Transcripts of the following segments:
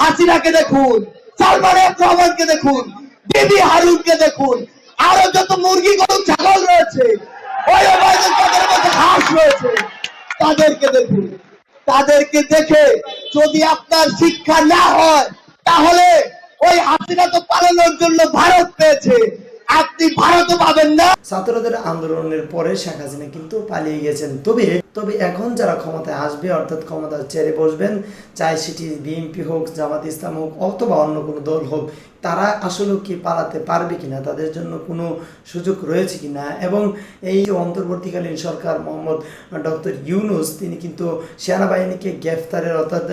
হাসিনাকে দেখুন, সালমান রহমানকে দেখুন, বিবি হারুনকে দেখুন, আরও যত মুরগি, গরু, ছাগল রয়েছে, ওই তাদের মধ্যে হাঁস রয়েছে, তাদেরকে দেখুন। তাদেরকে দেখে যদি আপনার শিক্ষা না হয়, তাহলে ওই হাসিনা তো পালানোর জন্য ভারত পেয়েছে। আপনি ভারত পাবেন না। ছাত্রদের আন্দোলনের পরে শেখ হাসিনা কিন্তু পালিয়ে গেছেন। তবে তবে এখন যারা ক্ষমতায় আসবে, অর্থাৎ ক্ষমতা ছেড়ে বসবেন, চাই সেটি বিএনপি হোক, জামাত ইসলাম হোক, অথবা অন্য কোনো দল হোক তারা আসলে কি পালাতে পারবে কিনা, তাদের জন্য কোনো সুযোগ রয়েছে কিনা? এবং এই অন্তর্বর্তীকালীন সরকার মোহাম্মদ ডক্টর ইউনুস, তিনি কিন্তু সেনাবাহিনীকে গ্রেফতারের অর্থাৎ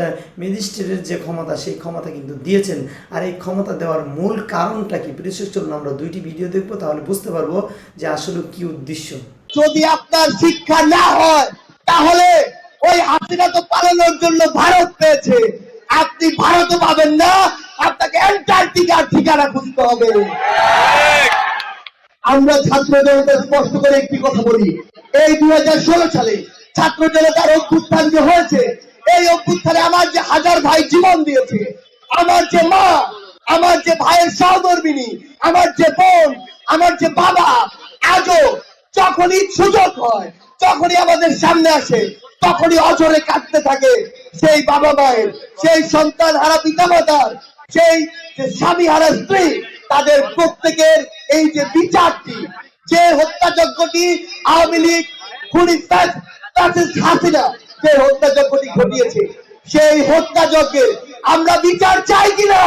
ম্যাজিস্ট্রেটের যে ক্ষমতা, সেই ক্ষমতা কিন্তু দিয়েছেন। আর এই ক্ষমতা দেওয়ার মূল কারণটা কি? বিশেষ চলুন আমরা দুইটি ভিডিও দেখব, তাহলে বুঝতে পারব যে আসলে কি উদ্দেশ্য। যদি আপনার শিক্ষা না হয়, তাহলে ওই হাসিনা তো পালানোর জন্য ভারত পেয়েছে। আপনি ভারতও পাবেন না আপনাকে অ্যান্টার্কটিকার ঠিকানা খুঁজতে হবে। আমরা ছাত্র জনতা স্পষ্ট করে একটি কথা বলি। এই দুই সালে ছাত্র জনতার অভ্যুত্থান যে হয়েছে এই অভ্যুত্থানে আমার যে হাজার ভাই জীবন দিয়েছে আমার যে মা আমার যে ভাইয়ের সহধর্মিনী আমার যে বোন আমার যে বাবা আজও যখনই সুযোগ হয় যখনই আমাদের সামনে আসে তখনই অজরে কাটতে থাকে সেই বাবা মায়ের সেই সন্তান হারা পিতামাতার সেই স্বামী হারা স্ত্রী, তাদের প্রত্যেকের এই যে বিচারটি, যে হত্যাযজ্ঞটি আওয়ামী লীগ, খুনি হাসিনা যে হত্যাযজ্ঞটি ঘটিয়েছে, সেই হত্যাযজ্ঞে আমরা বিচার চাই কিনা?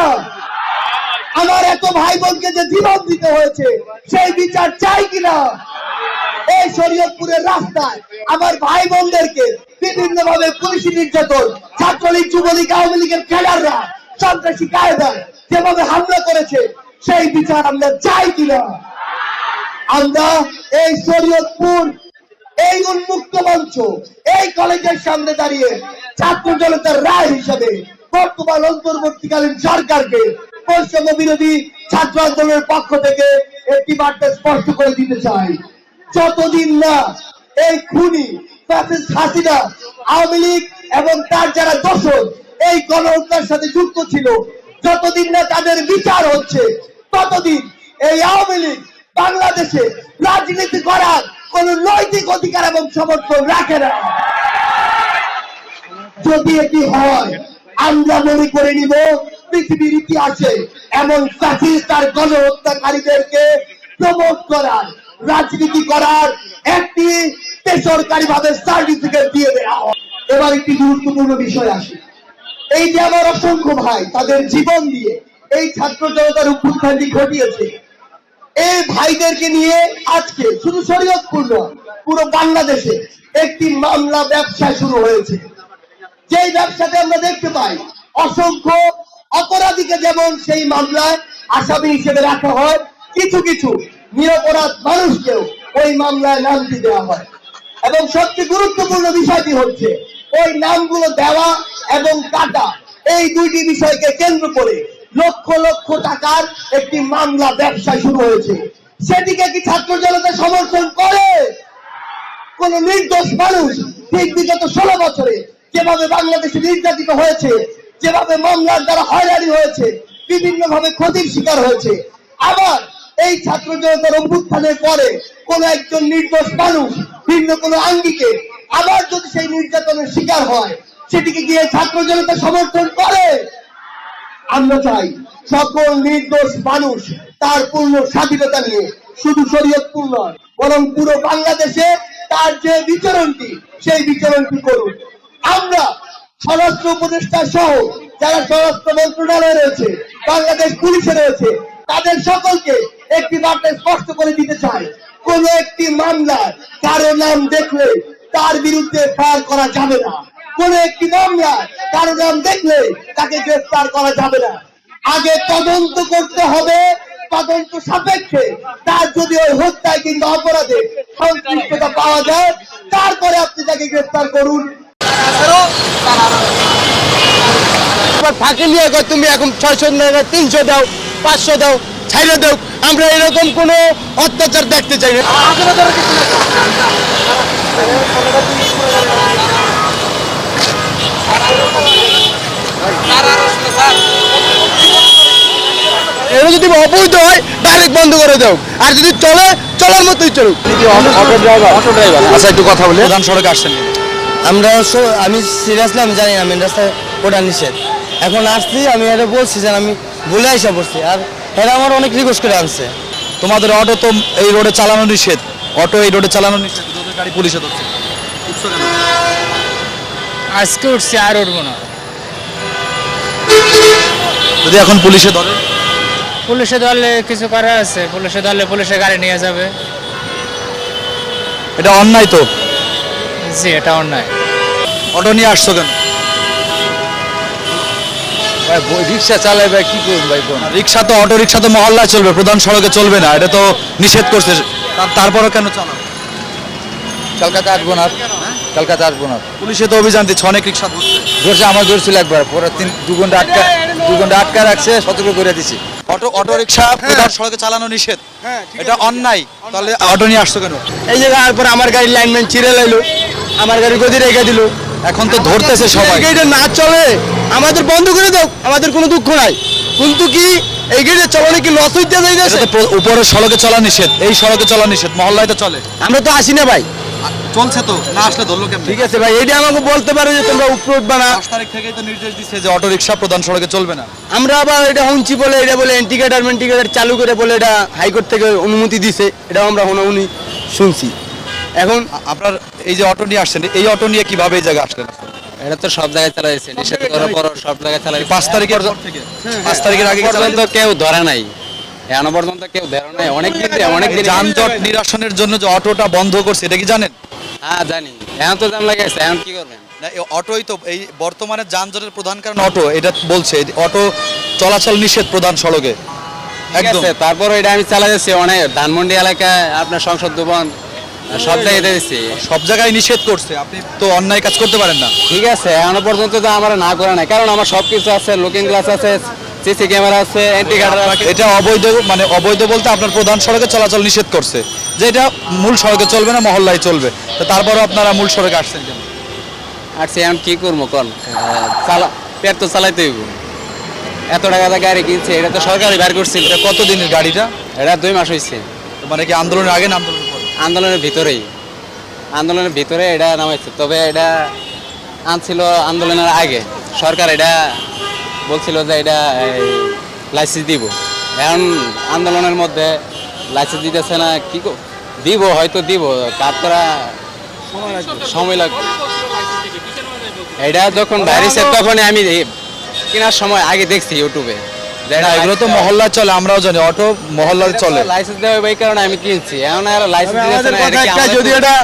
আমার এত ভাই বোনকে যে জীবন দিতে হয়েছে, সেই বিচার চাই কিনা? এই শরীয়তপুরের রাস্তায় আমার ভাই বোনদেরকে বিভিন্ন ভাবে পুলিশি নির্যাতন, ছাত্রলীগ, যুবলীগ, আওয়ামী লীগের ক্যাডাররা সন্ত্রাসী যেভাবে হামলা করেছে, সেই বিচার আমরা চাই কিনা। আমরা এই শরীয়তপুর, এই উন্মুক্ত মঞ্চ, এই কলেজের সামনে দাঁড়িয়ে ছাত্র জনতার রায় হিসেবে বর্তমান অন্তর্বর্তীকালীন সরকারকে বৈষম্য বিরোধী ছাত্র আন্দোলনের পক্ষ থেকে একটি বার্তা স্পষ্ট করে দিতে চাই। যতদিন না এই খুনি হাসিনা, আওয়ামী লীগ এবং তার যারা দোষর এই গণহত্যার সাথে যুক্ত ছিল। যতদিন না তাদের বিচার হচ্ছে, ততদিন এই আওয়ামী লীগ বাংলাদেশে রাজনীতি করার কোন নৈতিক অধিকার এবং সমর্থন রাখে না। যদি এটি হয়, আমরা মনে করে নিব পৃথিবীর ইতিহাসে এমন ফ্যাসিস্ট আর গণহত্যাকারীদেরকে প্রমোট করার, রাজনীতি করার একটি বেসরকারি ভাবে সার্টিফিকেট দিয়ে দেওয়া হয়। এবার একটি গুরুত্বপূর্ণ বিষয় আসে। এই যে আমার অসংখ্য ভাই, তাদের জীবন দিয়ে এই ছাত্র জনতার উত্থানটি ঘটিয়েছে। এই ভাইদেরকে নিয়ে আজকে শুধু শরীয়তপুর নয়, পুরো বাংলাদেশে একটি মামলা ব্যবসা শুরু হয়েছে। যেই ব্যবসাতে আমরা দেখতে পাই, অসংখ্য অপরাধীকে যেমন সেই মামলায় আসামি হিসেবে রাখা হয়, কিছু কিছু নিরপরাধ মানুষকেও ওই মামলায় নামটি দেওয়া হয়। এবং সবচেয়ে গুরুত্বপূর্ণ বিষয়টি হচ্ছে, ওই নামগুলো দেওয়া এবং কাটা। এই দুইটি বিষয়কে কেন্দ্র করে লক্ষ লক্ষ টাকার একটি মামলা ব্যবসা শুরু হয়েছে। সেটিকে কি ছাত্র জনতা সমর্থন করে? কোন নির্দোষ মানুষ ঠিক বিগত ষোলো বছরে যেভাবে বাংলাদেশে নির্যাতিত হয়েছে, যেভাবে মামলার দ্বারা হয়রানি হয়েছে বিভিন্ন ভাবে ক্ষতির শিকার হয়েছে, আবার এই ছাত্র জনতার অভ্যুত্থানের পরে কোন একজন নির্দোষ মানুষ ভিন্ন কোন আঙ্গিকে আবার যদি সেই নির্যাতনের শিকার হয় সেটিকে গিয়ে ছাত্র জনতা সমর্থন করে। আমরা চাই সকল নির্দোষ মানুষ তার পূর্ণ স্বাধীনতা নিয়ে শুধু শরীয়তপুর নয়, বরং পুরো বাংলাদেশে তার যে বিচরণটি, সেই বিচরণটি করুন। আমরা স্বরাষ্ট্র উপদেষ্টা সহ যারা স্বরাষ্ট্র মন্ত্রণালয়ে রয়েছে, বাংলাদেশ পুলিশে রয়েছে, তাদের সকলকে একটি বার্তা স্পষ্ট করে দিতে চাই। কোন একটি মামলায় কারও নাম দেখলে তার বিরুদ্ধে ফায়ার করা যাবে না। কোন একটি মামলায় কারও নাম দেখলে তাকে গ্রেফতার করা যাবে না। আগে তদন্ত করতে হবে, তদন্ত সাপেক্ষে। তার যদি ওই হত্যায় কিংবা অপরাধে সংশ্লিষ্টতা পাওয়া যায়, তারপরে আপনি তাকে গ্রেফতার করুন। ফাঁকি নিয়ে তুমি এখন ছয়শো তিনশো দাও, পাঁচশো দাও, ছাইড়ে দাও। আমরা এরকম কোনো অত্যাচার দেখতে চাই না। এটা যদি অবৈধ হয় ডাইরেক্ট বন্ধ করে দাও। আর যদি চলে চলার মতোই চলুক। অটো ড্রাইভার অটো ড্রাইভার আচ্ছা একটু কথা বলি। প্রধান সড়কে আসছেন আমরা আমি সিরিয়াসলি আমি জানি না মেন রাস্তায় ওটা নিষেধ। এখন আসছি আমি এটা বলছি যে আমি ভুলে আইসা পড়ছি। আর এরা আমার অনেক রিকোয়েস্ট করে আনছে। তোমাদের অটো তো এই রোডে চালানো নিষেধ। অটো এই রোডে চালানো নিষেধ। গাড়ি পুলিশে ধরছে? আজকে উঠছে আর উঠবো না। যদি এখন পুলিশে ধরে? পুলিশে ধরলে কিছু করার আছে। পুলিশে ধরলে পুলিশে গাড়ি নিয়ে যাবে। এটা অন্যায় তো? জি এটা অন্যায়। অটো নিয়ে আসছো কেন? রিক্সা চালাই ভাই কি করব ভাই বোন রিক্সা তো অটো রিক্সা তো মহল্লায় চলবে প্রধান সড়কে চলবে না এটা তো নিষেধ করছে। তারপরও কেন চালাও কলকাতা আসব না। কলকাতা আসব না। পুলিশে তো অভিযান দিচ্ছে অনেক রিক্সা ধরছে। আমার ধরছিল একবার। পরে তিন দু ঘণ্টা আটকা দু ঘণ্টা আটকা রাখছে সতর্ক করে দিছি। অটো অটো রিক্সা প্রধান সড়কে চালানো নিষেধ। এটা অন্যায়। তাহলে অটো নিয়ে আসছো কেন? এই জায়গায় পরে আমার গাড়ি লাইনম্যান চিরে লাইলো। আমার গাড়ি গদি রেখে দিল। এখন তো ধরতেছে সবাই। গাড়িটা না চলে আমাদের বন্ধ করে দাও আমাদের কোনো দুঃখ নাই। কিন্তু কি এই গাড়িটা চালানো কি লস হইতে যাইতেছে? উপরের সড়কে চলা নিষেধ এই সড়কে চলা নিষেধ মহল্লায় তো চলে। আমরা তো আসি না ভাই। চলছে তো না আসলে ধরলো কেমন? ঠিক আছে ভাই এটা আমাকে বলতে পারো যে তোমরা উপরে উঠবা না। দশ তারিখ থেকেই তো নির্দেশ দিচ্ছে যে অটো রিক্সা প্রধান সড়কে চলবে না। আমরা আবার এটা শুনছি বলে এটা বলে এন্টিকেটার মেন্টিকেটার চালু করে বলে এটা হাইকোর্ট থেকে অনুমতি দিছে এটাও আমরা শুনি শুনছি। এখন আপনার এই যে অটো নিয়ে আসছেন এই অটো নিয়ে কীভাবে এই জায়গায় আসলেন? এটা তো সব জায়গায় চালা যাচ্ছে নিষেধ করার পর সব জায়গায় চালা পাঁচ তারিখের পর পাঁচ তারিখের আগে চালানো পর্যন্ত কেউ ধরে নাই। এখনও পর্যন্ত কেউ ধরে নাই অনেক দিন অনেক দিন যানজট নিরসনের জন্য যে অটোটা বন্ধ করছে এটা কি জানেন? হ্যাঁ জানি। এখন তো জাম লাগাইছে এখন কি করবেন? না এই অটোই তো এই বর্তমানে যানজটের প্রধান কারণ অটো এটা বলছে। অটো চলাচল নিষেধ প্রধান সড়কে। একদম। তারপর এটা আমি চালা যাচ্ছি অনেক ধানমন্ডি এলাকায় আপনার সংসদ ভবন সব জায়গায় দিচ্ছি। সব জায়গায় নিষেধ করছে আপনি তো অন্যায় কাজ করতে পারেন না। ঠিক আছে এখনও পর্যন্ত তো আমার না করা নাই কারণ আমার সব কিছু আছে লুকিং গ্লাস আছে সিসি ক্যামেরা আছে অ্যান্টি এটা অবৈধ মানে অবৈধ বলতে আপনার প্রধান সড়কে চলাচল নিষেধ করছে। যে এটা মূল সড়কে চলবে না মহল্লায় চলবে। তো তারপরও আপনারা মূল সড়কে আসছেন কেন? আর সে এখন কি করব কোন? চালা পেট তো চালাইতে হইব। এত টাকা গাড়ি কিনছে এটা তো সরকারি বের করছিল। এটা কতদিনের গাড়িটা? এটা দুই মাস হয়েছে মানে কি আন্দোলনের আগে না আন্দোলনের আন্দোলনের ভিতরেই। আন্দোলনের ভিতরে এটা নামাইছে। তবে এটা আনছিল আন্দোলনের আগে। সরকার এটা বলছিল যে এটা লাইসেন্স দিব। এখন আন্দোলনের মধ্যে লাইসেন্স দিতেছে না কি দিব হয়তো দিব তারপরে সময় লাগবে? এটা যখন বাইরেছে তখনই আমি কেনার সময় আগে দেখছি ইউটিউবে। এগুলো তো চলে আমরাও জানি অটো মহল্লায় চলে। লাইসেন্স দেওয়া এই কারণে আমি কিনছি। এখন আর লাইসেন্স যদি এটা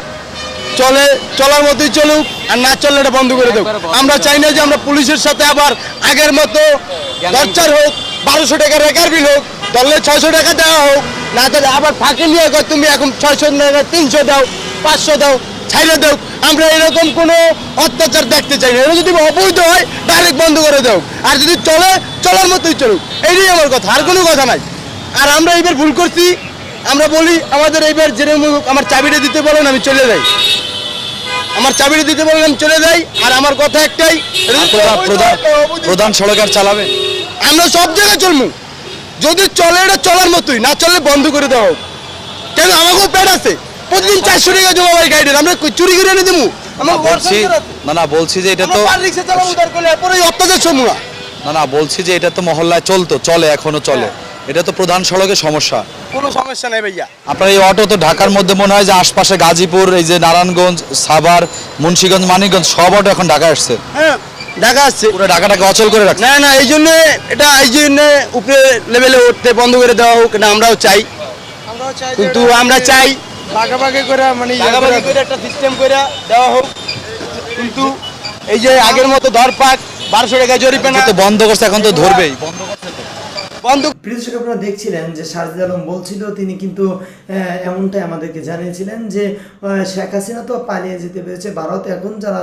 চলে চলার মতোই চলুক আর না চললে এটা বন্ধ করে দেব। আমরা চাই না যে আমরা পুলিশের সাথে আবার আগের মতো দরচার হোক বারোশো টাকা রেকার বিল হোক ধরলে ছয়শো টাকা দেওয়া হোক না তাহলে আবার ফাঁকে নিয়ে তুমি এখন ছয়শো টাকা তিনশো দাও পাঁচশো দাও ছাইড়ে দাও। আমরা এরকম কোনো অত্যাচার দেখতে চাই না। এটা যদি অবৈধ হয় ডাইরেক্ট বন্ধ করে দাও। আর যদি চলে চলার মতোই চলুক। এইটাই আমার কথা আর কোনো কথা নাই। আর আমরা এইবার ভুল করছি আমরা বলি আমাদের এইবার যেরকম আমার চাবিটা দিতে বলেন আমি চলে যাই। আমার চাবিটা দিতে বলেন আমি চলে যাই। আর আমার কথা একটাই প্রধান অবৈধ প্রধান হয়, তো অবৈধ- প্রধান সড়ক আর চালাবে? আমরা সব জায়গায় চলবো। যদি চলে এটা চলার মতোই না চললে বন্ধ করে দেওয়া হোক। কেন? আমাকেও পেট আছে। প্রতিদিন চারশো টাকা জমা হয় গাড়ির আমরা চুরি করে এনে দেবো? আমার বলছি না না বলছি যে এটা তো অত্যাচার না। না বলছি যে এটা তো মহল্লায় চলতো চলে এখনও চলে। এটা তো প্রধান সড়কের সমস্যা। কোনো সমস্যা নাই ভাইয়া। আপনার এই অটো তো ঢাকার মধ্যে মনে হয় যে আশপাশে গাজীপুর এই যে নারায়ণগঞ্জ সাভার মুন্সিগঞ্জ মানিকগঞ্জ সব অটো এখন ঢাকা আসছে। হ্যাঁ ঢাকা আসছে। পুরো ঢাকাটাকে অচল করে রাখছে। না না এই জন্য এটা এই জন্য উপরে লেভেলে উঠতে বন্ধ করে দেওয়া হোক না আমরাও চাই। কিন্তু আমরা চাই। ভাগাভাগি করে মানে ভাগাভাগি করে একটা সিস্টেম করে দেওয়া হোক। কিন্তু এই যে আগের মতো ধরপাক বারোশো টাকা জরিপানা তো বন্ধ করছে এখন তো ধরবেই। বন্ধ বন্ধ প্রিয় আপনারা দেখছিলেন যে সারজিদ আলম বলছিল, তিনি কিন্তু এমনটাই আমাদেরকে জানিয়েছিলেন যে শেখ হাসিনা তো পালিয়ে যেতে পেরেছে ভারত। এখন যারা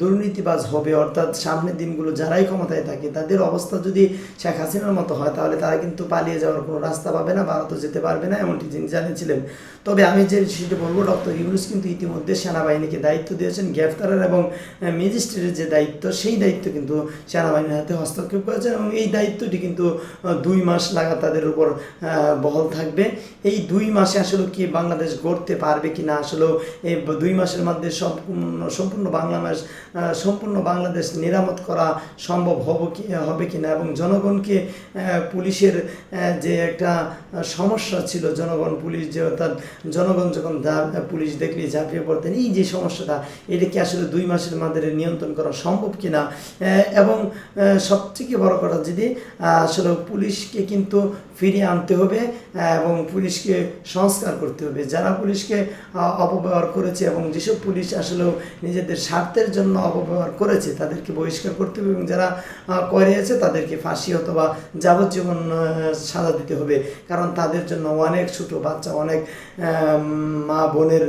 দুর্নীতিবাজ হবে, অর্থাৎ সামনের দিনগুলো যারাই ক্ষমতায় থাকে, তাদের অবস্থা যদি শেখ হাসিনার মতো হয়, তাহলে তারা কিন্তু পালিয়ে যাওয়ার কোনো রাস্তা পাবে না, ভারতও যেতে পারবে না, এমনটি তিনি জানিয়েছিলেন। তবে আমি যে সেটা বলব, ডক্টর ইউনুস কিন্তু ইতিমধ্যে সেনাবাহিনীকে দায়িত্ব দিয়েছেন, গ্রেফতারের এবং ম্যাজিস্ট্রেটের যে দায়িত্ব, সেই দায়িত্ব কিন্তু সেনাবাহিনীর হাতে হস্তক্ষেপ করেছেন এবং এই দায়িত্বটি কিন্তু দুই মাস লাগা তাদের উপর বহল থাকবে। এই দুই মাসে আসলে কি বাংলাদেশ গড়তে পারবে কি না আসলে এই দুই মাসের মধ্যে সম্পূর্ণ সম্পূর্ণ বাংলা মাস সম্পূর্ণ বাংলাদেশ নিরামত করা সম্ভব হবে কি হবে কি না এবং জনগণকে পুলিশের যে একটা সমস্যা ছিল, জনগণ, পুলিশ যে অর্থাৎ জনগণ যখন পুলিশ দেখলে ঝাঁপিয়ে পড়তেন, এই যে সমস্যাটা, এটা কি আসলে দুই মাসের মধ্যে নিয়ন্ত্রণ করা সম্ভব কিনা? এবং সবথেকে বড় কথা যদি আসলে পুলিশকে কিন্তু ফিরিয়ে আনতে হবে এবং পুলিশকে সংস্কার করতে হবে। যারা পুলিশকে অপব্যবহার করেছে এবং যেসব পুলিশ আসলে নিজেদের স্বার্থের জন্য অপব্যবহার করেছে, তাদেরকে বহিষ্কার করতে হবে এবং যারা করেছে তাদেরকে ফাঁসি অথবা যাবজ্জীবন সাজা দিতে হবে। কারণ তাদের জন্য অনেক ছোট বাচ্চা, অনেক মা বোনের